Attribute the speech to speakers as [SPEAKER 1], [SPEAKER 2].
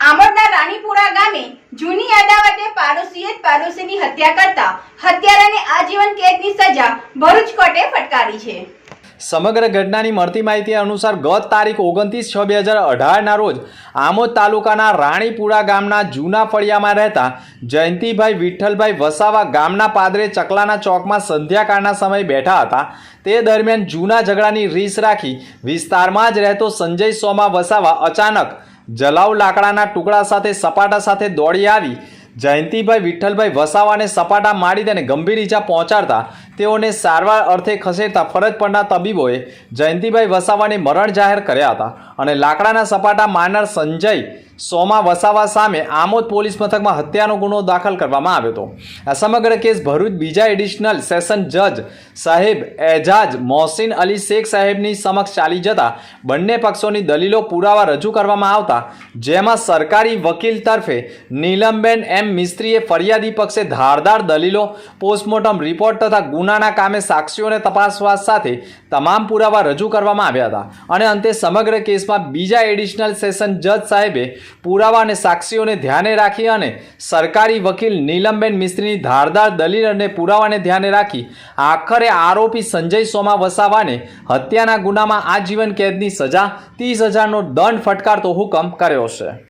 [SPEAKER 1] આમોદના રાણીપુરા ગામે જૂની અદાવતે પાડોશીએ પાડોશીની હત્યા કરતા હત્યારાને આજીવન કેદની સજા ભરૂચ કોર્ટે ફટકારી છે.
[SPEAKER 2] સમગ્ર ઘટનાની મળતી માહિતી અનુસાર ગત તારીખ ઓગણત્રીસ છ બે હજાર અઢારના રોજ આમોદ તાલુકાના રાણીપુરા ગામના જૂના ફળિયામાં રહેતા જયંતિભાઈ વિઠ્ઠલભાઈ વસાવા ગામના પાદરે ચકલાના ચોકમાં સંધ્યાકાળના સમયે બેઠા હતા. તે દરમિયાન જૂના ઝઘડાની રીસ રાખી વિસ્તારમાં જ રહેતો સંજય સોમા વસાવા અચાનક જલાવ લાકડાના ટુકડા સાથે સપાટા સાથે દોડી આવી. જયંતિભાઈ, વિઠ્ઠલભાઈ વસાવાને સપાટા મારી તેને ગંભીર ઈજા પહોંચાડતા તેઓને સારવાર અર્થે ખસેડતા ફરજ પરના તબીબોએ જયંતિભાઈ વસાવાને મરણ જાહેર કર્યા હતા અને લાકડાના સપાટા મારનાર સંજય સોમા વસાવા સામે આમોદ પોલીસ મથકમાં હત્યાનો ગુનો દાખલ કરવામાં આવ્યો હતો. આ સમગ્ર કેસ ભરૂચ બીજા એડિશનલ સેશન જજ સાહેબ એજાજ મોહસિન અલી શેખ સાહેબની સમક્ષ ચાલી જતા બંને પક્ષોની દલીલો પુરાવા રજૂ કરવામાં આવતા, જેમાં સરકારી વકીલ તરફે નીલમબેન એમ મિસ્ત્રીએ ફરિયાદી પક્ષે ધારદાર દલીલો, પોસ્ટમોર્ટમ રિપોર્ટ તથા ગુનાના કામે સાક્ષીઓને તપાસવા સાથે તમામ પુરાવા રજૂ કરવામાં આવ્યા હતા. અને અંતે સમગ્ર કેસમાં બીજા એડિશનલ સેશન જજ સાહેબે પુરાવા અને સાક્ષીઓને ધ્યાને રાખી અને સરકારી વકીલ નીલમબેન મિસ્ત્રીની ધારદાર દલીલ અને પુરાવાને ધ્યાને રાખી આખરે આરોપી સંજય સોમા વસાવાને હત્યાના ગુનામાં આજીવન કેદની સજા, ત્રીસ હજારનો દંડ ફટકારતો હુકમ કર્યો છે.